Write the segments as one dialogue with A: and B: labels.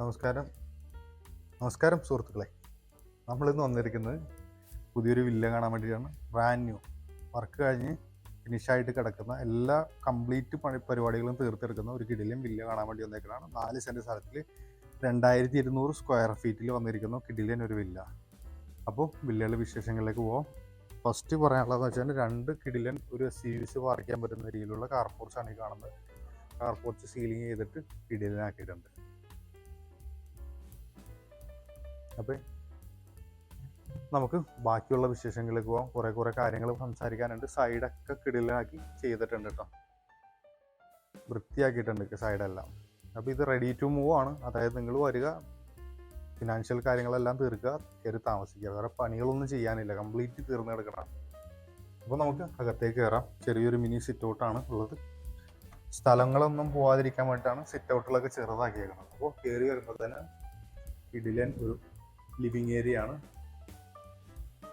A: നമസ്കാരം. നമസ്കാരം സുഹൃത്തുക്കളെ. നമ്മളിന്ന് വന്നിരിക്കുന്നത് പുതിയൊരു വില്ല കാണാൻ വേണ്ടിയിട്ടാണ്. ബ്രാൻഡ് ന്യൂ വർക്ക് കഴിഞ്ഞ് ഫിനിഷായിട്ട് കിടക്കുന്ന എല്ലാ കംപ്ലീറ്റ് പണി പരിപാടികളും തീർത്തെടുക്കുന്ന ഒരു കിടിലും വില്ല കാണാൻ വേണ്ടി വന്നേക്കുന്നതാണ് നാല് സെന്റ് സ്ഥലത്തിൽ രണ്ടായിരത്തി ഇരുന്നൂറ് സ്ക്വയർ ഫീറ്റിൽ വന്നിരിക്കുന്ന കിടിലൻ ഒരു വില്ല. അപ്പോൾ വില്ലയുടെ വിശേഷങ്ങളിലേക്ക് പോവാം. ഫസ്റ്റ് പറയാനുള്ളതെന്ന് വെച്ചാൽ രണ്ട് കിടിലൻ ഒരു വിസ് പാർക്ക് ചെയ്യാൻ പറ്റുന്ന രീതിയിലുള്ള കാർപോർച്ചാണ് ഈ കാണുന്നത്. കാർപോർച്ച് സീലിംഗ് ചെയ്തിട്ട് കിടിലനാക്കിയിട്ടുണ്ട്. അപ്പം നമുക്ക് ബാക്കിയുള്ള വിശേഷങ്ങളിലേക്ക് പോകാം കുറേ കുറേ കാര്യങ്ങൾ സംസാരിക്കാനുണ്ട്. സൈഡൊക്കെ കിടിലാക്കി ചെയ്തിട്ടുണ്ട് കേട്ടോ വൃത്തിയാക്കിയിട്ടുണ്ട് സൈഡെല്ലാം. അപ്പോൾ ഇത് റെഡി ടു മൂവ് ആണ്. അതായത് നിങ്ങൾ വരിക ഫിനാൻഷ്യൽ കാര്യങ്ങളെല്ലാം തീർക്കുക കയറി താമസിക്കുക. വേറെ പണികളൊന്നും ചെയ്യാനില്ല. കംപ്ലീറ്റ് തീർന്നു കിടക്കണം അപ്പോൾ നമുക്ക് അകത്തേക്ക് കയറാം. ചെറിയൊരു മിനി സിറ്റ് ഔട്ടാണ് ഉള്ളത്. സ്ഥലങ്ങളൊന്നും പോവാതിരിക്കാൻ വേണ്ടിയിട്ടാണ് സിറ്റ് ഔട്ടുകളൊക്കെ ചെറുതാക്കിയേക്കുന്നത്. അപ്പോൾ കയറി വരുമ്പോൾ തന്നെ ഇഡിലൻ ഒരു ലിവിങ് ഏരിയ ആണ്.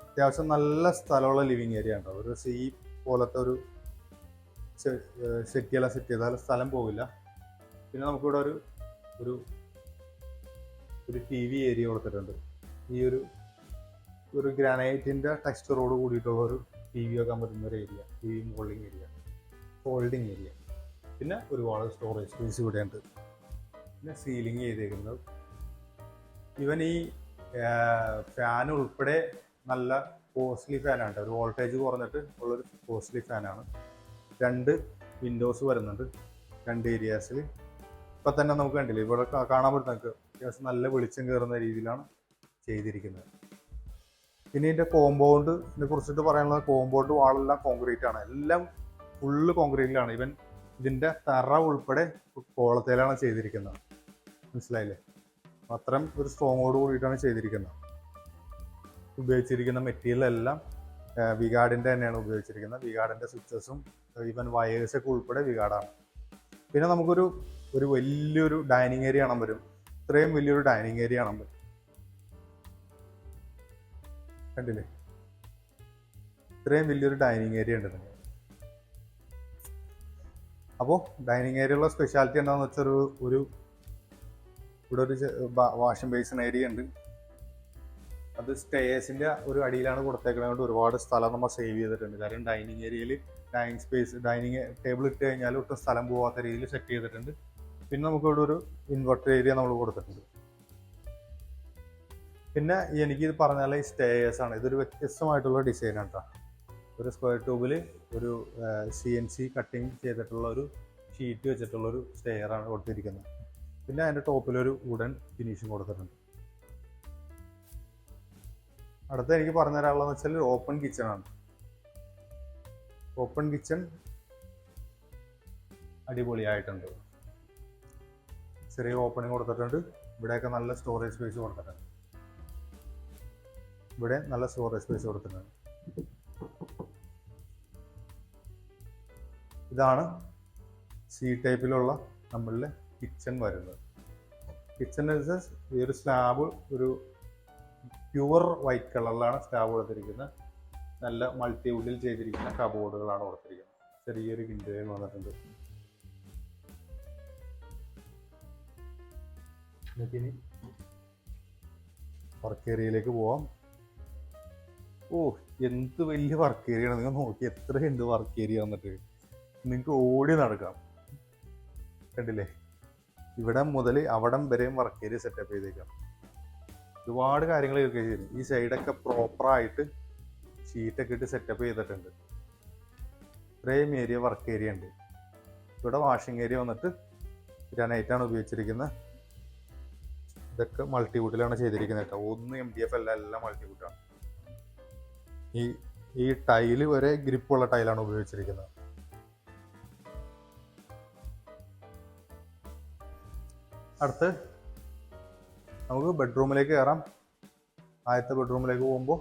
A: അത്യാവശ്യം നല്ല സ്ഥലമുള്ള ലിവിങ് ഏരിയ ഉണ്ട് ഒരു സീ പോലത്തെ ഒരു സെറ്റ് സെറ്റ് ചെയ്താൽ സ്ഥലം പോവില്ല. പിന്നെ നമുക്കിവിടെ ഒരു ഒരു ഒരു ടി വി ഏരിയ കൊടുത്തിട്ടുണ്ട്. ഈ ഒരു ഒരു ഗ്രാനൈറ്റിന്റെ ടെക്സ്ചറോട് കൂടിയിട്ടുള്ള ഒരു ടി വി വെക്കാൻ പറ്റുന്ന ഒരു area T V molding area folding area പിന്നെ ഒരുപാട് സ്റ്റോറേജ് സ്പേസ് ഇവിടെയുണ്ട്. പിന്നെ സീലിംഗ് ചെയ്തേക്കുന്നത്. ഇവൻ ഈ ഫാൻ ഉൾപ്പെടെ നല്ല കോസ്റ്റ്ലി ഫാനാണ് ഒരു വോൾട്ടേജ് കുറഞ്ഞിട്ട് ഉള്ളൊരു കോസ്റ്റ്ലി ഫാനാണ് രണ്ട് വിൻഡോസ് വരുന്നുണ്ട്. രണ്ട് ഏരിയാസിൽ ഇപ്പം തന്നെ നമുക്ക് കണ്ടില്ല ഇവിടെ കാണാൻ പറ്റും നമുക്ക് അത്യാവശ്യം നല്ല വെളിച്ചം കയറുന്ന രീതിയിലാണ് ചെയ്തിരിക്കുന്നത്. പിന്നെ ഇതിന്റെ കോമ്പൗണ്ടിനെ കുറിച്ചിട്ട് പറയാനുള്ളത് കോമ്പൗണ്ട് വാളെല്ലാം കോൺക്രീറ്റ് ആണ്. എല്ലാം ഫുള്ള് കോൺക്രീറ്റിലാണ് ഇവൻ ഇതിന്റെ തറ ഉൾപ്പെടെ കോളത്തേലാണ് ചെയ്തിരിക്കുന്നത്. മനസ്സിലായില്ലേ? അത്രയും ഒരു സ്ട്രോങ്ങോട് കൂടിയിട്ടാണ് ചെയ്തിരിക്കുന്നത്. ഉപയോഗിച്ചിരിക്കുന്ന മെറ്റീരിയൽ എല്ലാം വിഗാർഡിന്റെ തന്നെയാണ് ഉപയോഗിച്ചിരിക്കുന്നത്. വിഗാർഡിന്റെ സ്വിച്ചസും ഈവൻ വയേഴ്സൊക്കെ ഉൾപ്പെടെ വിഗാർഡാണ് പിന്നെ നമുക്കൊരു ഒരു വലിയൊരു ഡൈനിങ് ഏരിയ കാണാൻ വരും ഇത്രയും വലിയൊരു ഡൈനിങ് ഏരിയ കാണാൻ വരും കണ്ടില്ലേ? ഇത്രയും വലിയൊരു ഡൈനിങ് ഏരിയ ഉണ്ട് അപ്പോൾ ഡൈനിങ് ഏരിയയുള്ള സ്പെഷ്യാലിറ്റി എന്താണെന്ന് വെച്ചാൽ ഒരു ഇവിടെ ഒരു വാഷിംഗ് ബേസിൻ ഏരിയ ഉണ്ട്. അത് സ്റ്റേഴ്സിന്റെ ഒരു അടിയിലാണ് കൊടുത്തേക്കുന്നത് ഒരുപാട് സ്ഥലം നമ്മൾ സേവ് ചെയ്തിട്ടുണ്ട്. കാരണം ഡൈനിങ് ഏരിയയിൽ ഡൈനിങ് സ്പേസ് ഡൈനിങ് ടേബിൾ ഇട്ട് കഴിഞ്ഞാൽ ഒട്ടും സ്ഥലം പോകാത്ത രീതിയിൽ സെറ്റ് ചെയ്തിട്ടുണ്ട്. പിന്നെ നമുക്ക് ഇവിടെ ഒരു ഇൻവെർട്ടർ ഏരിയ നമ്മൾ കൊടുത്തിട്ടുണ്ട്. പിന്നെ എനിക്ക് ഇത് പറഞ്ഞാൽ ഈ സ്റ്റേയേഴ്സ് ആണ്. ഇതൊരു വ്യത്യസ്തമായിട്ടുള്ള ഡിസൈൻ ആട്ടോ ഒരു സ്ക്വയർ ട്യൂബിൽ ഒരു സി എൻ സി കട്ടിങ് ചെയ്തിട്ടുള്ള ഒരു ഷീറ്റ് വെച്ചിട്ടുള്ള ഒരു സ്റ്റെയർ ആണ് കൊടുത്തിരിക്കുന്നത്. പിന്നെ അതിന്റെ ടോപ്പിലൊരു വുഡൻ ഫിനിഷിങ് കൊടുത്തിട്ടുണ്ട്. അടുത്ത എനിക്ക് പറഞ്ഞു തരാനുള്ളതെന്ന് വെച്ചാൽ ഓപ്പൺ കിച്ചൺ ആണ്. ഓപ്പൺ കിച്ചൺ അടിപൊളിയായിട്ടുണ്ട്. ചെറിയ ഓപ്പണിങ് കൊടുത്തിട്ടുണ്ട്. ഇവിടെയൊക്കെ നല്ല സ്റ്റോറേജ് സ്പേസ് കൊടുത്തിട്ടുണ്ട്. ഇവിടെ നല്ല സ്റ്റോറേജ് സ്പേസ് കൊടുത്തിട്ടുണ്ട്. ഇതാണ് സി ടൈപ്പിലുള്ള നമ്മളിലെ കിച്ചൺ വരുന്നത്. കിച്ചൺ ഈ ഒരു സ്ലാബ് ഒരു പ്യുവർ വൈറ്റ് കളറിലാണ് സ്ലാബ് കൊടുത്തിരിക്കുന്നത്. നല്ല മൾട്ടി വുഡിൽ ചെയ്തിരിക്കുന്ന കബോർഡുകളാണ് കൊടുത്തിരിക്കുന്നത്. ചെറിയൊരു വിൻഡോയും വന്നിട്ടുണ്ട്. വർക്ക് ഏരിയയിലേക്ക് പോവാം. ഓ എന്ത് വലിയ വർക്ക് ഏരിയ ആണ്. നിങ്ങൾ നോക്കി എത്രയുണ്ട് വർക്ക് ഏരിയ വന്നിട്ട്. നിങ്ങൾക്ക് ഓടി നടക്കാം. കണ്ടില്ലേ? ഇവിടെ മുതൽ അവിടം വരെയും വർക്ക് ഏരിയ സെറ്റപ്പ് ചെയ്തേക്കാം. ഒരുപാട് കാര്യങ്ങൾ ഇതൊക്കെ ചെയ്തു. ഈ സൈഡൊക്കെ പ്രോപ്പറായിട്ട് ഷീറ്റൊക്കെ ഇട്ട് സെറ്റപ്പ് ചെയ്തിട്ടുണ്ട്. ഇത്രയും ഏരിയ വർക്ക് ഏരിയ ഉണ്ട്. ഇവിടെ വാഷിംഗ് ഏരിയ വന്നിട്ട് ഗ്രാനൈറ്റാണ് ഉപയോഗിച്ചിരിക്കുന്നത് ഇതൊക്കെ മൾട്ടിവുഡിലാണ് ചെയ്തിരിക്കുന്നത് കേട്ടോ. ഒന്ന് എം ഡി എഫ് അല്ല എല്ലാം മൾട്ടിവുഡാണ് ഈ ഈ ടൈൽ വരെ ഗ്രിപ്പുള്ള ടൈലാണ് ഉപയോഗിച്ചിരിക്കുന്നത് അടുത്ത് നമുക്ക് ബെഡ്റൂമിലേക്ക് കയറാം. ആദ്യത്തെ ബെഡ്റൂമിലേക്ക് പോകുമ്പോൾ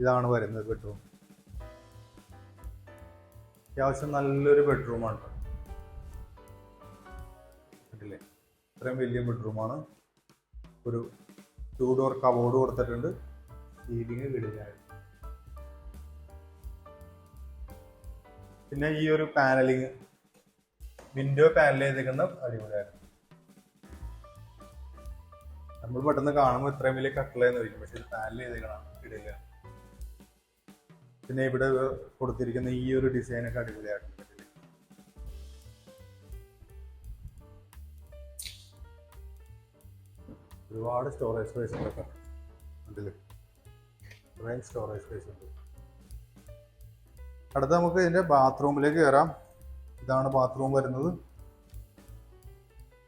A: ഇതാണ് വരുന്നത് ബെഡ്റൂം അത്യാവശ്യം നല്ലൊരു ബെഡ്റൂമാണ് കണ്ടില്ലേ? ഇത്രയും വലിയ ബെഡ്റൂമാണ് ഒരു ടു ഡോർ കബോർഡ് കൊടുത്തിട്ടുണ്ട്. സീലിംഗ് കിടിലായി. പിന്നെ ഈ ഒരു പാനലിങ് വിൻഡോ പാനൽ ചെയ്തിരിക്കുന്ന അടിപൊളിയാണ് നമ്മൾ പെട്ടെന്ന് കാണുമ്പോൾ ഇത്രയും വലിയ കട്ടിലെന്ന് വരും പക്ഷെ ഇത് പാനൽ ചെയ്തേക്കണം ഇടില്ല പിന്നെ ഇവിടെ കൊടുത്തിരിക്കുന്ന ഈ ഒരു ഡിസൈനൊക്കെ അടിപൊളിയായിട്ടുണ്ട് കട്ടിൽ. ഒരുപാട് സ്റ്റോറേജ് സ്പേസ് ഉണ്ട് അതിൽ ഇത്രയും സ്റ്റോറേജ് സ്പേസ് ഉണ്ട്. അടുത്ത നമുക്ക് ഇതിന്റെ ബാത്റൂമിലേക്ക് കയറാം ഇതാണ് ബാത്റൂം വരുന്നത്.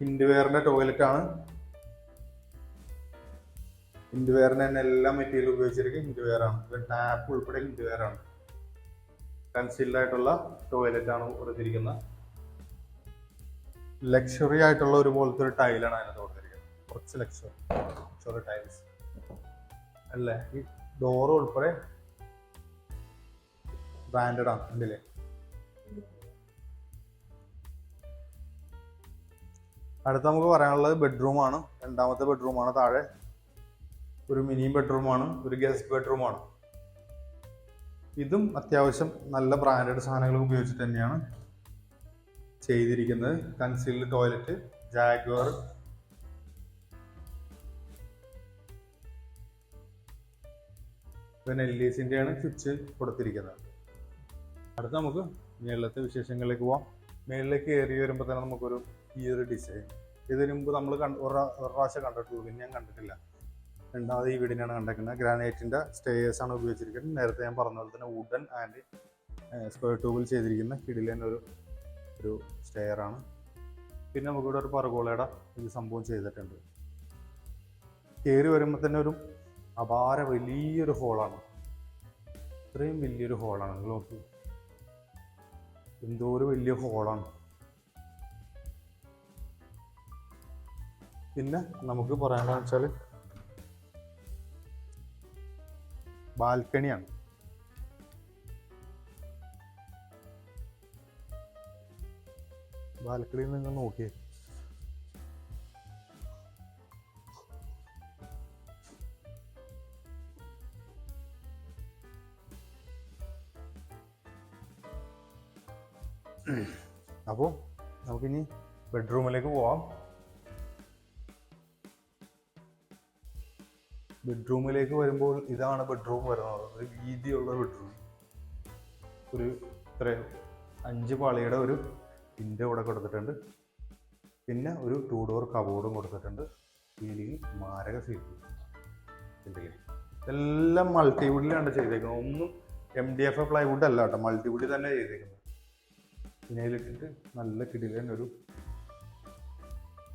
A: ഹിൻഡ്വെയറിന്റെ ടോയ്ലറ്റ് ആണ് ഹിൻഡ്വെയറിന് തന്നെ എല്ലാ മെറ്റീരിയൽ ഉപയോഗിച്ചിരിക്കും ഹിൻഡ്വെയർ ആണ് ടാപ്പ് ഉൾപ്പെടെ ഹിൻഡ്വെയർ ആണ് കൺസീൽഡ് ആയിട്ടുള്ള ടോയ്ലറ്റ് ആണ് കൊടുത്തിരിക്കുന്നത് ലക്ഷറി ആയിട്ടുള്ള ഒരു പോലത്തെ ഒരു ടൈലാണ് അതിനകത്ത് കൊടുത്തിരിക്കുന്നത്. കുറച്ച് ലക്ഷറി ലക്ഷറി ടൈൽസ് അല്ലേ? ഈ ഡോറ് ഉൾപ്പെടെ ബ്രാൻഡഡ് ആണ് ഉണ്ടല്ലേ അടുത്ത നമുക്ക് പറയാനുള്ളത് ബെഡ്റൂമാണ് രണ്ടാമത്തെ ബെഡ്റൂമാണ് താഴെ. ഒരു മിനി ബെഡ്റൂമാണ് ഒരു ഗസ്റ്റ് ബെഡ്റൂമാണ്. ഇതും അത്യാവശ്യം നല്ല ബ്രാൻഡഡ് സാധനങ്ങൾ ഉപയോഗിച്ചിട്ട് തന്നെയാണ് ചെയ്തിരിക്കുന്നത്. കൺസീൽഡ് ടോയ്ലറ്റ് ജാഗ്വർ പിന്നെ എൽ ഡിസിന്റെയാണ് സ്വിച്ച് കൊടുത്തിരിക്കുന്നത്. അടുത്ത നമുക്ക് മേളിലത്തെ വിശേഷങ്ങളിലേക്ക് പോവാം. മേളിലേക്ക് കയറി വരുമ്പോൾ തന്നെ നമുക്കൊരു ഈ ഒരു ഡിസൈൻ ഇതിനു മുമ്പ് നമ്മൾ കണ്ട് ഒരു പ്രാ- ഒരു പ്രാവശ്യം കണ്ടിട്ടുള്ളൂ പിന്നെ ഞാൻ കണ്ടിട്ടില്ല. രണ്ടാമത് ഈ വീടിനാണ് കണ്ടേക്കുന്നത്. ഗ്രാനൈറ്റിന്റെ ആണ് ഉപയോഗിച്ചിരിക്കുന്നത്. നേരത്തെ ഞാൻ പറഞ്ഞ പോലെ തന്നെ വുഡൻ ആൻഡ് സ്ക്വയർ ട്യൂബിൽ ചെയ്തിരിക്കുന്ന കിടിലൻ ഒരു ഒരു സ്റ്റെയർ ആണ്. പിന്നെ നമുക്കിവിടെ ഒരു പറഗോളയുടെ ഇത് സംഭവം ചെയ്തിട്ടുണ്ട്. കയറി വരുമ്പോൾ തന്നെ ഒരു അപാര വലിയൊരു ഹോളാണ് ഇത്രയും വലിയൊരു ഹോളാണ് നിങ്ങൾ നോക്കൂ. എന്തോ ഒരു വലിയ ഹോളാണ് പിന്നെ നമുക്ക് പറയാനെന്ന് വെച്ചാൽ ബാൽക്കണിയാണ്. ബാൽക്കണിയിൽ നിങ്ങൾ നോക്കിയേ. അപ്പോൾ നമുക്കിനി ബെഡ്റൂമിലേക്ക് പോവാം. ബെഡ്റൂമിലേക്ക് വരുമ്പോൾ ഇതാണ് ബെഡ്റൂം വരുന്നത് ഒരു വീതിയുള്ള ബെഡ്റൂം ഒരു ഇത്ര അഞ്ച് പാളിയുടെ ഒരു വിൻഡോ ഇവിടെ കൊടുത്തിട്ടുണ്ട്. പിന്നെ ഒരു ടൂ ഡോർ കബോർഡും കൊടുത്തിട്ടുണ്ട്. സീലിംഗ് മാരക സീലിംഗ് എല്ലാം മൾട്ടിവുഡിലാണ് ചെയ്തേക്കുന്നത്. ഒന്നും എം ഡി എഫ് പ്ലൈവുഡ് അല്ല കേട്ടോ. മൾട്ടിവുഡിൽ തന്നെ ചെയ്തേക്കുന്നത്. പിന്നെ അതിലിട്ടിട്ട് നല്ല കിടിലൻ ഒരു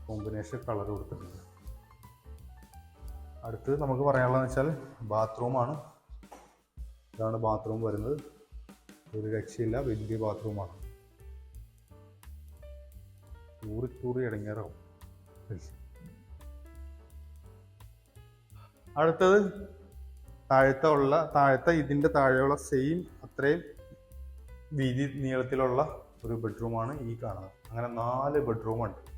A: കോമ്പിനേഷൻ കളർ കൊടുത്തിട്ടുണ്ട്. അടുത്തത് നമുക്ക് പറയാനുള്ളതെന്ന് വെച്ചാൽ ബാത്റൂമാണ്. ഇതാണ് ബാത്റൂം വരുന്നത്. ഒരു രക്ഷയില്ല വലിയ ബാത്റൂമാണ്. ചൂറി ചൂറി ഇടങ്ങേറാവും അടുത്തത് താഴത്തെ ഉള്ള താഴത്തെ ഇതിന്റെ താഴെയുള്ള സെയിം അത്രയും വീതി നീളത്തിലുള്ള ഒരു ബെഡ്റൂമാണ് ഈ കാണുന്നത്. അങ്ങനെ നാല് ബെഡ്റൂമുണ്ട്.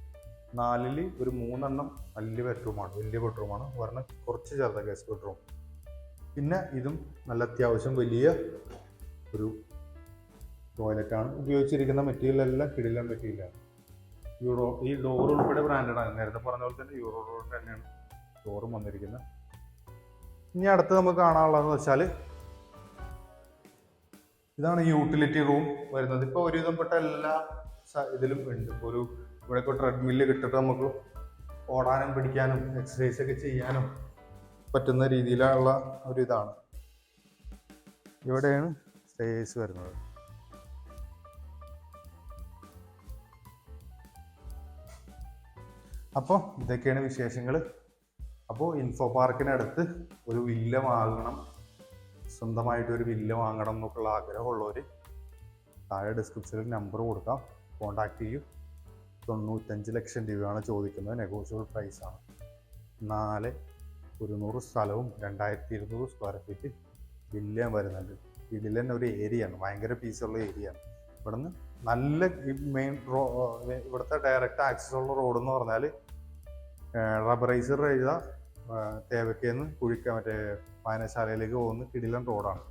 A: നാലിൽ ഒരു മൂന്നെണ്ണം വലിയ ബെഡ്റൂമാണ് വലിയ ബെഡ്റൂമാണ് ഒരെണ്ണം കുറച്ച് ചെറുത ഗസ്റ്റ് ബെഡ്റൂം പിന്നെ ഇതും നല്ല അത്യാവശ്യം വലിയ ഒരു ടോയ്ലറ്റാണ്. ഉപയോഗിച്ചിരിക്കുന്ന മെറ്റീരിയൽ എല്ലാം കിടിലൻ മെറ്റീരിയലാണ് യൂറോ ഈ ഡോർ ഉൾപ്പെടെ ബ്രാൻഡാണ് നേരത്തെ പറഞ്ഞ പോലെ തന്നെ യൂറോ ഡോർ തന്നെയാണ് ഡോറും വന്നിരിക്കുന്നത്. ഇനി അടുത്ത് നമുക്ക് കാണാനുള്ളതെന്ന് വെച്ചാൽ ഇതാണ് യൂട്ടിലിറ്റി റൂം വരുന്നത്. ഇപ്പോൾ ഒരുവിധപ്പെട്ട എല്ലാ ഇതിലും ഉണ്ട്. ഇപ്പോൾ ഒരു ഇവിടെ ഇപ്പോൾ ട്രെഡ്മില്ല് കിട്ടിട്ട് നമുക്ക് ഓടാനും പിടിക്കാനും എക്സസൈസ് ഒക്കെ ചെയ്യാനും പറ്റുന്ന രീതിയിലുള്ള ഒരു ഇതാണ്. ഇവിടെയാണ് സ്റ്റേസ് വരുന്നത്. അപ്പോൾ ഇതൊക്കെയാണ് വിശേഷങ്ങൾ അപ്പോൾ ഇൻഫോ പാർക്കിനടുത്ത് ഒരു വില്ല വാങ്ങണം. സ്വന്തമായിട്ട് ഒരു വില്ല വാങ്ങണം എന്നൊക്കെയുള്ള ആഗ്രഹമുള്ളവർ താഴെ ഡിസ്ക്രിപ്ഷനിൽ നമ്പർ കൊടുക്കാം. കോണ്ടാക്ട് ചെയ്യൂ. തൊണ്ണൂറ്റഞ്ച് ലക്ഷം രൂപയാണ് ചോദിക്കുന്നത് നെഗോഷ്യബിൾ പ്രൈസാണ്. നാല് ഒരുന്നൂറ് സ്ഥലവും രണ്ടായിരത്തി ഇരുന്നൂറ് സ്ക്വയർ ഫീറ്റ് വില്ല വരുന്നുണ്ട്. ഇതിൽ തന്നെ ഒരു ഏരിയ ആണ് ഭയങ്കര പീസുള്ള ഏരിയയാണ് ഇവിടുന്ന് നല്ല മെയിൻ റോ ഇവിടുത്തെ ഡയറക്റ്റ് ആക്സസ് ഉള്ള റോഡ് എന്ന് പറഞ്ഞാൽ റബ്ബറൈസർ ചെയ്ത തേവക്കേന്ന് കുഴിക്ക മറ്റേ വായനശാലയിലേക്ക് പോകുന്ന കിടിലൻ റോഡാണ്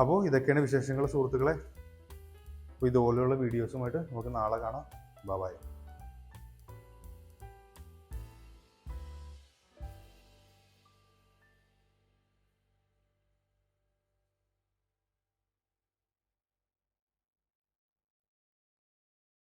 A: അപ്പോൾ ഇതൊക്കെയാണ് വിശേഷങ്ങൾ സുഹൃത്തുക്കളെ. അപ്പോൾ ഇതുപോലെയുള്ള വീഡിയോസുമായിട്ട് നമുക്ക് നാളെ കാണാം. バイバイ。